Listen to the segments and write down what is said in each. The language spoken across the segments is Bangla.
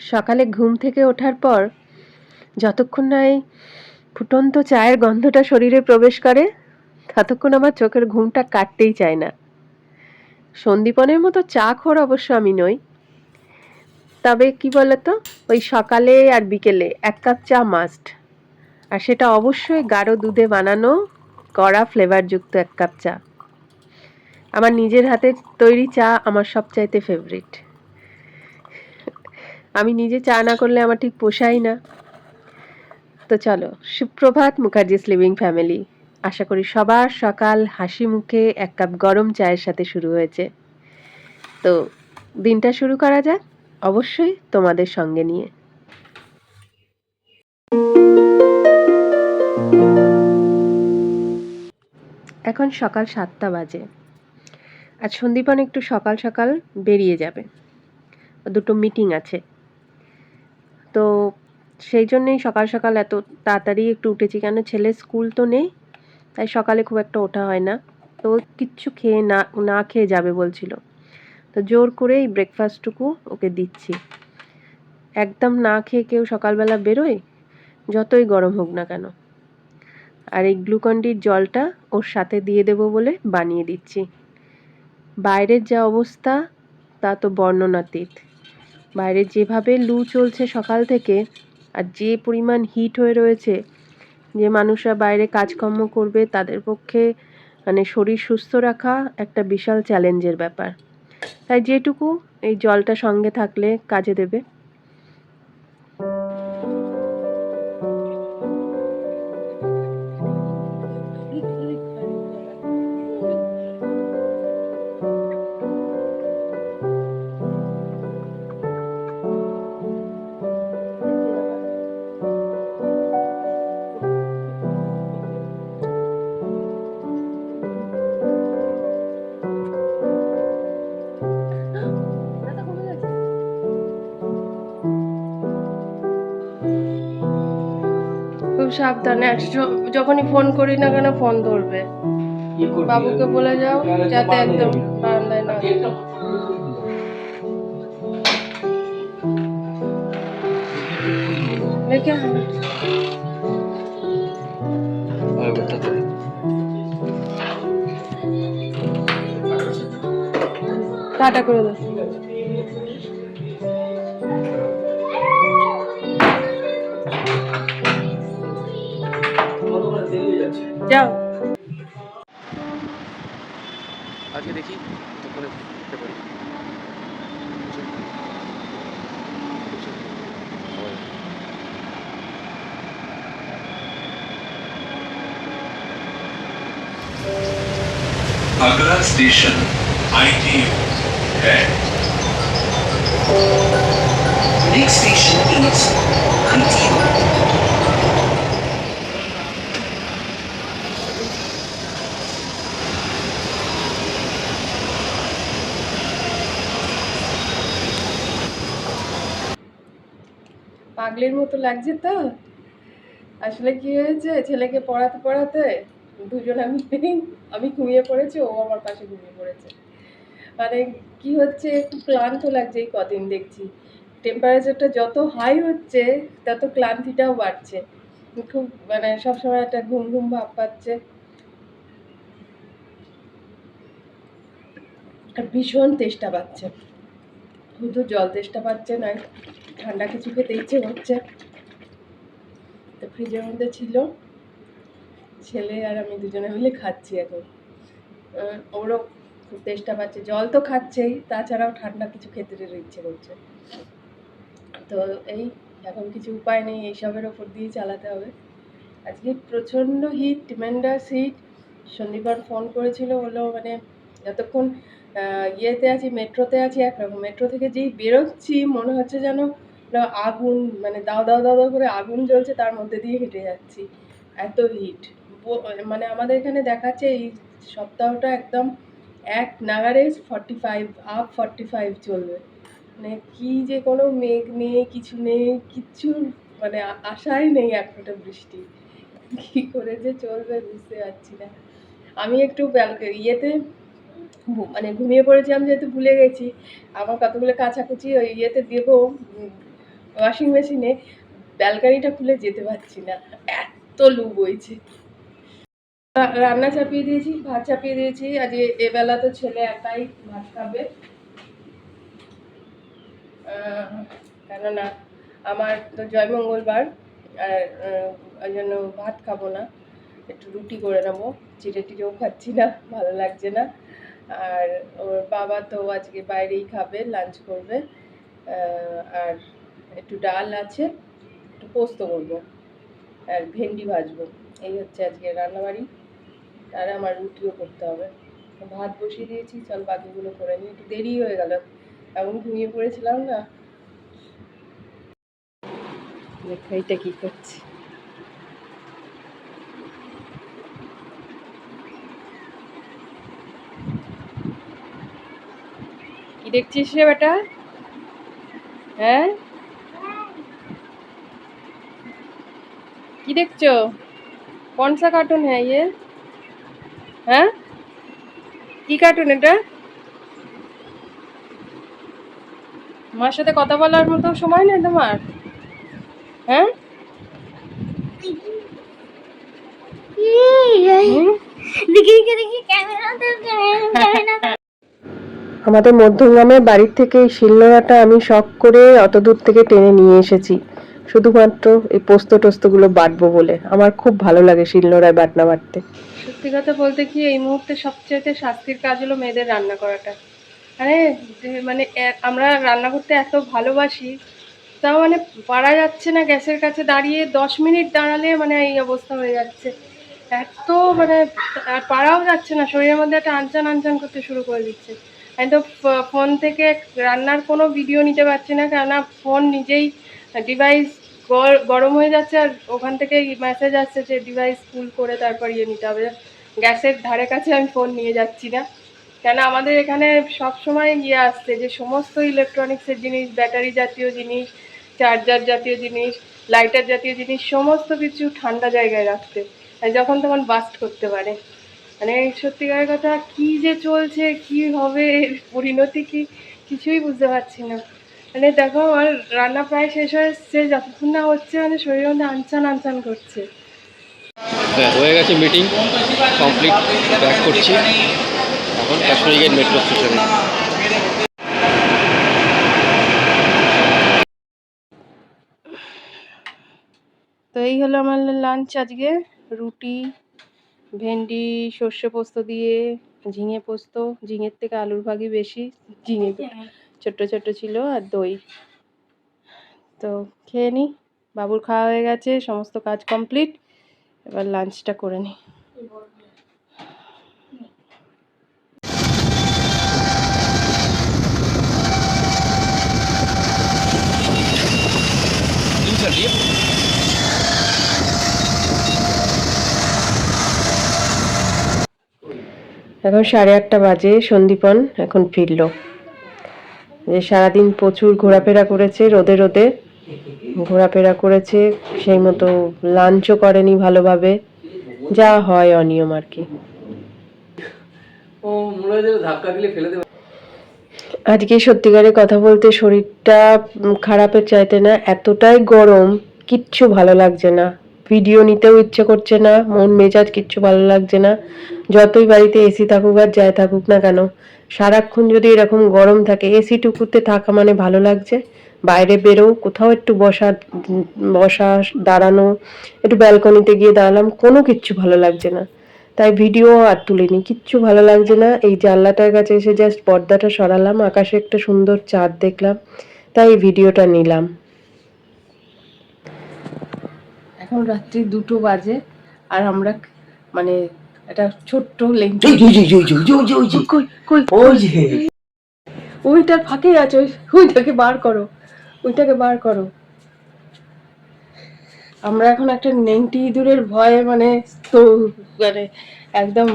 সকালে ঘুম থেকে ওঠার পর যতক্ষণ না এই ফুটন্ত চায়ের গন্ধটা শরীরে প্রবেশ করে, ততক্ষণ আমার চোখের ঘুমটা কাটতেই চায় না। সন্দীপনের মতো চা খোর অবশ্য আমি নই। তবে কি বলতো, ওই সকালে আর বিকেলে এক কাপ চা মাস্ট আর সেটা অবশ্যই গাঢ় দুধে বানানো কড়া ফ্লেভারযুক্ত এক কাপ চা। আমার নিজের হাতে তৈরি চা আমার সবচাইতে ফেভারিট আমি নিজে চা না করলে আমার ঠিক পোষাই না। তো চলো, সুপ্রভাত মুখার্জিস লিভিং ফ্যামিলি আশা করি সবার সকাল হাসি মুখে এক কাপ গরম চায়ের সাথে শুরু হয়েছে। তো দিনটা শুরু করা যাক, অবশ্যই তোমাদের সঙ্গে নিয়ে। এখন সকাল সাতটা বাজে। আজ সন্দীপন একটু সকাল সকাল বেরিয়ে যাবে। দুটো মিটিং আছে। তো সেই জন্যেই সকাল সকাল এত তাড়াতাড়ি একটু উঠেছি। কেন ছেলের স্কুল তো নেই, তাই সকালে খুব একটা ওঠা হয় না। তো কিচ্ছু খেয়ে না না খেয়ে যাবে বলছিল। তো জোর করে এই ব্রেকফাস্টটুকু ওকে দিচ্ছি। একদম না খেয়ে কেউ সকালবেলা বেরোয়, যতই গরম হোক না কেন। আর এই গ্লুকন্ডির জলটা ওর সাথে দিয়ে দেবো বলে বানিয়ে দিচ্ছি। বাইরের যা অবস্থা, তা তো বর্ণনাতীত। বাইরে যেভাবে লু চলছে সকাল থেকে আর যে পরিমাণ হিট হয়ে রয়েছে, যে মানুষরা বাইরে কাজকর্ম করবে, তাদের পক্ষে মানে শরীর সুস্থ রাখা একটা বিশাল চ্যালেঞ্জের ব্যাপার। তাই যেটুকু এই জলটা সঙ্গে থাকলে কাজে দেবে। সাবধানে যখনই ফোন করি না কেন ফোন ধরবে। বাবুকে বলে যাও যাতে একদম বারান্দায় না। রেখে টাটা করে দাও যাও আজকে দেখি তখন উঠতে পারি अगला स्टेशन आई है Next station is Antigua. পাগলির মতো লাগছে তো। আসলে কি হয়েছে? ছেলেকে পড়াতে পড়াতে দুজনে আমি ঘুমিয়ে পড়েছি, ও আমার পাশে ঘুমিয়ে পড়েছে। মানে কি হচ্ছে? একটু ক্লান্ত লাগছে এই কদিন দেখছি। টেম্পারেচারটা যত হাই হচ্ছে, তত ক্লান্তিটাও বাড়ছে। খুব মানে সবসময় একটা ঘুম ঘুম ভাব পাচ্ছে। ভীষণ তেষ্টা পাচ্ছে। শুধু জল তেষ্টা পাচ্ছে না ঠান্ডা কিছু খেতে ইচ্ছে হচ্ছে তো ফ্রিজের মধ্যে ছিল। ছেলে আর আমি দুজনে মিলে খাচ্ছি এখন। ওরও খুব তেষ্টা পাচ্ছে। জল তো খাচ্ছেই, তাছাড়াও ঠান্ডা কিছু খেতে ইচ্ছে করছে। তো এই, এখন কিছু উপায় নেই, এইসবের ওপর দিয়ে চালাতে হবে। আজকে প্রচণ্ড heat tremendous heat Sandipan phone করেছিল, বলল মানে যতক্ষণ ইয়েতে আছি, মেট্রোতে আছি, একরকম। মেট্রো থেকে যেই বেরোচ্ছি, মনে হচ্ছে যেন না আগুন মানে দাও দাও দাও করে আগুন জ্বলছে, তার মধ্যে দিয়ে হেঁটে যাচ্ছি। এত হিট মানে আমাদের এখানে দেখাচ্ছে এই সপ্তাহটা একদম এক নাগারে forty five up forty five চলবে। মানে কি যে কোনো মেঘ নেই, কিছু নেই, কিচ্ছু মানে আশাই নেই এক ফোঁটা বৃষ্টি। কী করে যে চলবে বুঝতে পারছি না। আমি একটু ইয়েতে মানে ঘুমিয়ে পড়েছিলাম যেহেতু ভুলে গেছি। আমার কতগুলো কাছাকুচি ওই ইয়েতে দেবো। ওয়াশিং মেশিনে ব্যালকানিটা খুলে যেতে পারছি না। এত লু বইছে। রান্না চাপিয়ে দিয়েছি, ভাত চাপিয়ে দিয়েছি। আজ এ- এবেলা তো ছেলে একাই ভাত খাবে। কেননা আমার তো জয় মঙ্গলবার, আর ওই জন্য ভাত খাব না। একটু রুটি করে নেব। চিড়ে টিড়েও খাচ্ছি না, ভালো লাগছে না। আর ওর বাবা তো আজকে বাইরেই খাবে লাঞ্চ করবে। আর একটু ডাল আছে, একটু পোস্ত করব আর ভেন্ডি ভাজবো। এই হচ্ছে আজকে রান্নাবাড়ি। আর আমার রুটিও করতে হবে। ভাত বসিয়ে দিয়েছি, চল বাকিগুলো করে নিই। একটু দেরি হয়ে গেল, এমন ঘুমিয়ে পড়েছিলাম না। দেখো এইটা কি করছি। কি দেখছিস রে বেটা? হ্যাঁ? কি দেখছ? কোন সা কার্টুন হ্যাঁ ইয়ে। হ্যাঁ? কি কার্টুন এটা? মার সাথে কথা বলার মতো সময় নেই তোমার? হ্যাঁ? আমাদের মধ্যগ্রামের বাড়ির থেকে এই শিলনোড়াটা আমি শখ করে অত দূর থেকে টেনে নিয়ে এসেছি। শুধুমাত্র এই পোস্ত টোস্তগুলো বাটবো বলে। আমার খুব ভালো লাগে শিলনোড়ায় বাটনা বাটতে। সত্যি কথা বলতে কি, এই মুহূর্তে সবচেয়ে শাস্তির কাজ হলো মেয়েদের রান্না করাটা। মানে মানে আমরা রান্না করতে এত ভালোবাসি, তাও মানে পারা যাচ্ছে না গ্যাসের কাছে দাঁড়িয়ে দশ মিনিট দাঁড়ালে মানে এই অবস্থা হয়ে যাচ্ছে। এত মানে আর পারাও যাচ্ছে না, শরীরের মধ্যে একটা আনচান আনচান করতে শুরু করে দিচ্ছে। আমি তো ফোন থেকে রান্নার কোনো ভিডিও নিতে পারছি না, কেননা ফোন নিজেই ডিভাইস গরম হয়ে যাচ্ছে আর ওখান থেকে মেসেজ আসছে যে ডিভাইস ফুল করে তারপর ইয়ে নিতে হবে। গ্যাসের ধারে কাছে আমি ফোন নিয়ে যাচ্ছি না। কেন আমাদের এখানে সব সময় ইয়ে আসছে যে, সমস্ত ইলেকট্রনিক্সের জিনিস ব্যাটারি জাতীয় জিনিস চার্জার জাতীয় জিনিস লাইটার জাতীয় জিনিস, সমস্ত কিছু ঠান্ডা জায়গায় রাখতে। যখন তখন বাস্ট করতে পারে। মানে সত্যিকারের কথা, কি যে চলছে, কি হবে পরিণতি কি, কিছুই বুঝতে পারছি না। মানে দেখো আমার রান্না প্রায় শেষ হয়েছে যতক্ষণ না হচ্ছে মানে শরীরের মধ্যে আনচান আনচান করছে। হ্যাঁ হয়ে গেছে মিটিং কমপ্লিট ব্যাক করছি। এখন কাশ্মীরি গেট মেট্রো স্টেশনে তো এই হলো আমার লাঞ্চ আজকে। রুটি ভেন্ডি সর্ষে পোস্ত দিয়ে ঝিঙে পোস্ত ঝিঙের থেকে আলুর ভাগই বেশি ঝিঙে ছোট্ট ছোট্ট ছিল আর দই। তো খেয়ে নিই বাবুর খাওয়া হয়ে গেছে, সমস্ত কাজ কমপ্লিট এবার লাঞ্চটা করে নিই এখন সাড়ে আটটা বাজে, সন্দীপন এখন ফিরলো। যে সারাদিন প্রচুর ঘোরাফেরা করেছে রোদে রোদে। ঘোরাফেরা করেছে সেই মতো লাঞ্চও করেনি ভালোভাবে। যা হয় অনিয়ম আর কি। আজকে সত্যিকারের কথা বলতে শরীরটা খারাপের চাইতে না এতটাই গরম কিচ্ছু ভালো লাগছে না। ভিডিও নিতেও ইচ্ছে করছে না, মন মেজাজ কিচ্ছু ভালো লাগছে না। যতই বাড়িতে এসি থাকুক আর যাই থাকুক না কেন, সারাক্ষণ যদি এরকম গরম থাকে এসি টুকুতে থাকা মানে ভালো লাগছে। বাইরে বেরো কোথাও একটু বসা বসা, দাঁড়ানো, একটু ব্যালকনিতে গিয়ে দাঁড়ালাম, কোনো কিচ্ছু ভালো লাগছে না। তাই ভিডিও আর তুলিনি, কিচ্ছু ভালো লাগছে না। এই জানলাটার কাছে এসে জাস্ট পর্দাটা সরালাম, আকাশে একটা সুন্দর চাঁদ দেখলাম, তাই ভিডিওটা নিলাম। এখন রাত্রি দুটো বাজে আর আমরা মানে একটা ছোট্ট লেংটি ওইটার ফাঁকে আছে ওই ওইটাকে বার করো ওইটাকে বার করো। আমরা এখন একটা নেংটি ইঁদুরের ভয়ে মানে তো মানে একদম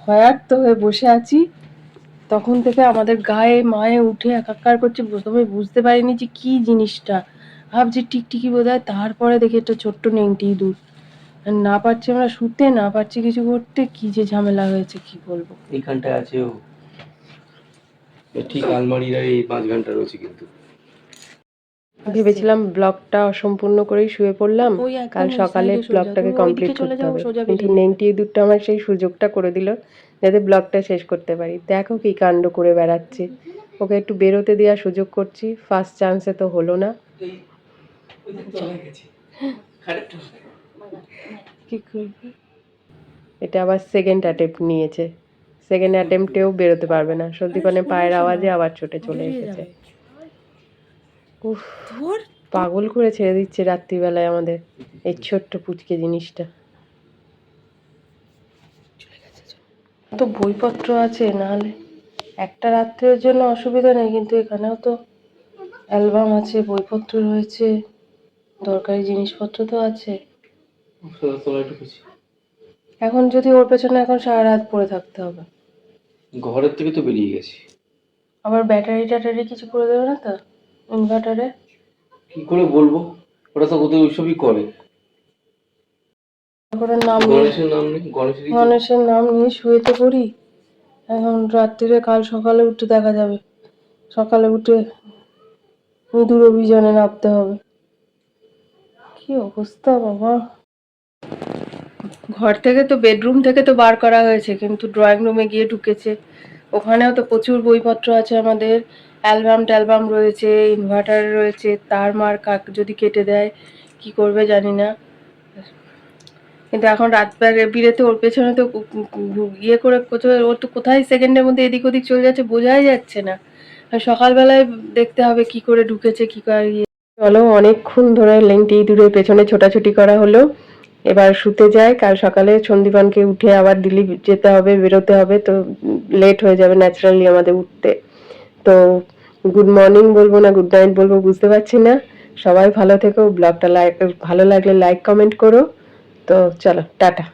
ভয়ার্ত হয়ে বসে আছি। তখন থেকে আমাদের গায়ে মায়ে উঠে একাকার করছে প্রথমে বুঝতে পারিনি যে কি জিনিসটা। ভাবছি টিকটিকি বোধ হয় তারপরে দেখি একটা ছোট্ট নেংটি ইঁদুর না পারছি আমরা শুতে না পারছি কিছু করতে কি যে ঝামেলা হয়েছে কি বলব? এইখানটায় আছে ও। ঠিক আলমারির এই পাঁচ ঘণ্টা রয়েছে কিন্তু। ভেবেছিলাম ব্লগটা অসম্পূর্ণ করেই শুয়ে পড়লাম। কাল সকালে ব্লগটাকে কমপ্লিট করতে হবে। কিন্তু নেংটি ইঁদুরটা আমার সেই সুযোগটা করে দিল যাতে ব্লগটা শেষ করতে পারি। দেখো কি কাণ্ড করে বেড়াচ্ছে। ওকে একটু বেরোতে দেওয়ার সুযোগ করছি। ফার্স্ট চান্সে তো হলো না। কি করবে? এটা আবার সেকেন্ড অ্যাটেম্প্ট নিয়েছে। সেকেন্ড অ্যাটেম্পটেও বেরোতে পারবে না। সন্দীপনের পায়ের আওয়াজে আবার ছুটে চলে এসেছে। উফ পাগল করে ছেড়ে দিচ্ছে রাত্রিবেলায় আমাদের এই ছোট্ট পুচকে জিনিসটা। তো বইপত্র আছে নাহলে একটা রাত্রের জন্য অসুবিধা নেই কিন্তু এখানেও তো অ্যালবাম আছে বইপত্র রয়েছে। দরকারি জিনিসপত্র তো আছে। এখন যদি ওর পেছনে এখন সারা রাত পড়ে থাকতে হবে। ঘরের থেকে তো বেরিয়ে গেছি। আবার ব্যাটারি ট্যাটারি কিছু করে দেবে না তো? ইনভার্টারে কি করে বলব? ওরা তো ওদের ওইসবই করে। নাম নিয়ে গণেশের নাম নেই গণেশেরই তো- গণেশের নাম নিয়ে শুয়েতে পড়ি। এখন রাত্রিরে কাল সকালে উঠে দেখা যাবে। সকালে উঠে ইঁদুর অভিযানে নামতে হবে। কি অবস্থা, বাবা? ঘর থেকে তো বেডরুম থেকে তো বার করা হয়েছে, কিন্তু ড্রয়িং রুমে গিয়ে ঢুকেছে। ওখানেও তো প্রচুর বইপত্র আছে আমাদের। অ্যালবাম ট্যালবাম রয়েছে ইনভার্টার রয়েছে, তার মার কাক যদি কেটে দেয়, কি করবে জানি না। কিন্তু এখন রাত বের- বিরেতে, ওর পেছনে তো ইয়ে করে ওর তো কোথায় সেকেন্ডের মধ্যে এদিক ওদিক চলে যাচ্ছে, বোঝাই যাচ্ছে না। সকালবেলায় দেখতে হবে কি করে ঢুকেছে, কি করে ইয়ে চলো অনেকক্ষণ ধরে লেংটি ইঁদুরের পেছনে ছোটাছুটি করা হলো। এবার শুতে যায় কাল সকালে সন্দীপানকে উঠে আবার দিল্লি যেতে হবে, বেরোতে হবে, তো লেট হয়ে যাবে ন্যাচারালি আমাদের উঠতে। তো গুড মর্নিং বলব না গুড নাইট বলব বুঝতে পারছি না। সবাই ভালো থেকো ব্লগটা লাইক ভালো লাগলে লাইক কমেন্ট করো। তো চলো, টাটা।